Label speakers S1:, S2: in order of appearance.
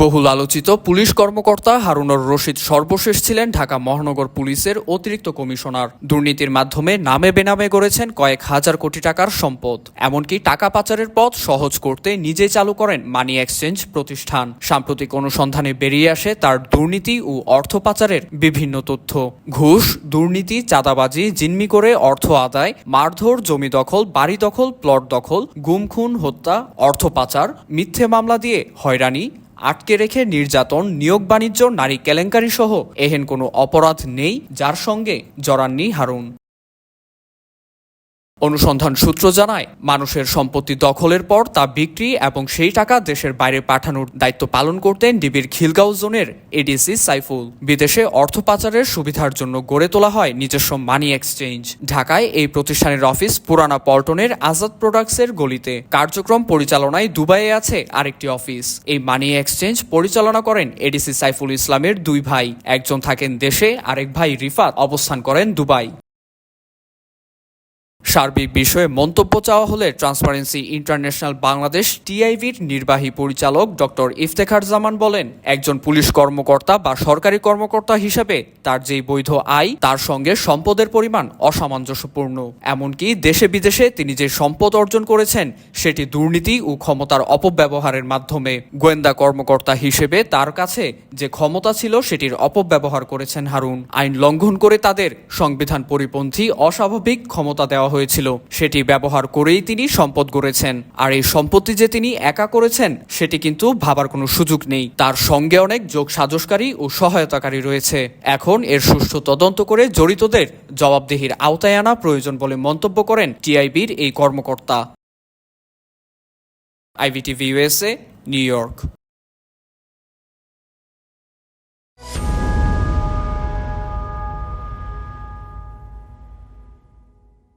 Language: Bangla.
S1: বহুল আলোচিত পুলিশ কর্মকর্তা হারুনর রশিদ সর্বশেষ ছিলেন ঢাকা মহানগর পুলিশের অতিরিক্ত কমিশনার। দুর্নীতির মাধ্যমে নামে বেনামে গড়েছেন কয়েক হাজার কোটি টাকার সম্পদ। এমনকি টাকা পাচারের পথ সহজ করতে নিজে চালু করেন মানি এক্সচেঞ্জ প্রতিষ্ঠান। সাম্প্রতিক অনুসন্ধানে বেরিয়ে আসে তার দুর্নীতি ও অর্থ পাচারের বিভিন্ন তথ্য। ঘুষ, দুর্নীতি, চাঁদাবাজি, জিম্মি করে অর্থ আদায়, মারধর, জমি দখল, বাড়ি দখল, প্লট দখল, গুম, খুন, হত্যা, অর্থ পাচার, মিথ্যে মামলা দিয়ে হয়রানি আটকে রেখে নির্যাতন, নিয়োগ বাণিজ্য, নারী কেলেঙ্কারি সহ এহেন কোনো অপরাধ নেই, যার সঙ্গে জড়াননি হারুন। অনুসন্ধান সূত্র জানায়, মানুষের সম্পত্তি দখলের পর তা বিক্রি এবং সেই টাকা দেশের বাইরে পাঠানোর দায়িত্ব পালন করতেন ডিবির খিলগাঁও জোনের এডিসি সাইফুল। বিদেশে অর্থ পাচারের সুবিধার জন্য গড়ে তোলা হয় নিজস্ব মানি এক্সচেঞ্জ। ঢাকায় এই প্রতিষ্ঠানের অফিস পুরানা পল্টনের আজাদ প্রোডাক্টসের গলিতে। কার্যক্রম পরিচালনায় দুবাইয়ে আছে আরেকটি অফিস। এই মানি এক্সচেঞ্জ পরিচালনা করেন এডিসি সাইফুল ইসলামের দুই ভাই। একজন থাকেন দেশে, আরেক ভাই রিফাত। অবস্থান করেন দুবাই। সার্বিক বিষয়ে মন্তব্য চাওয়া হলে ট্রান্সপারেন্সি ইন্টারন্যাশনাল বাংলাদেশ টিআইবির নির্বাহী পরিচালক ডক্টর ইফতেখার জামান বলেন, একজন পুলিশ কর্মকর্তা বা সরকারি কর্মকর্তা হিসেবে তার যেই বৈধ আয়, তার সঙ্গে সম্পদের পরিমাণ অসামঞ্জস্যপূর্ণ। এমনকি দেশে বিদেশে তিনি যে সম্পদ অর্জন করেছেন, সেটি দুর্নীতি ও ক্ষমতার অপব্যবহারের মাধ্যমে। গোয়েন্দা কর্মকর্তা হিসেবে তার কাছে যে ক্ষমতা ছিল, সেটির অপব্যবহার করেছেন হারুন। আইন লঙ্ঘন করে তাদের সংবিধান পরিপন্থী অস্বাভাবিক ক্ষমতা দেওয়া হয়েছিল, সেটি ব্যবহার করেই তিনি সম্পদ গড়েছেন। আর এই সম্পত্তি যে তিনি একা করেছেন, সেটি কিন্তু ভাবার কোনো সুযোগ নেই। তার সঙ্গে অনেক যোগ সাজসকারী ও সহায়তাকারী রয়েছে। এখন এর সুষ্ঠু তদন্ত করে জড়িতদের জবাবদিহির আওতায় আনা প্রয়োজন বলে মন্তব্য করেন টিআইবির এই কর্মকর্তা। IBTV USA New York.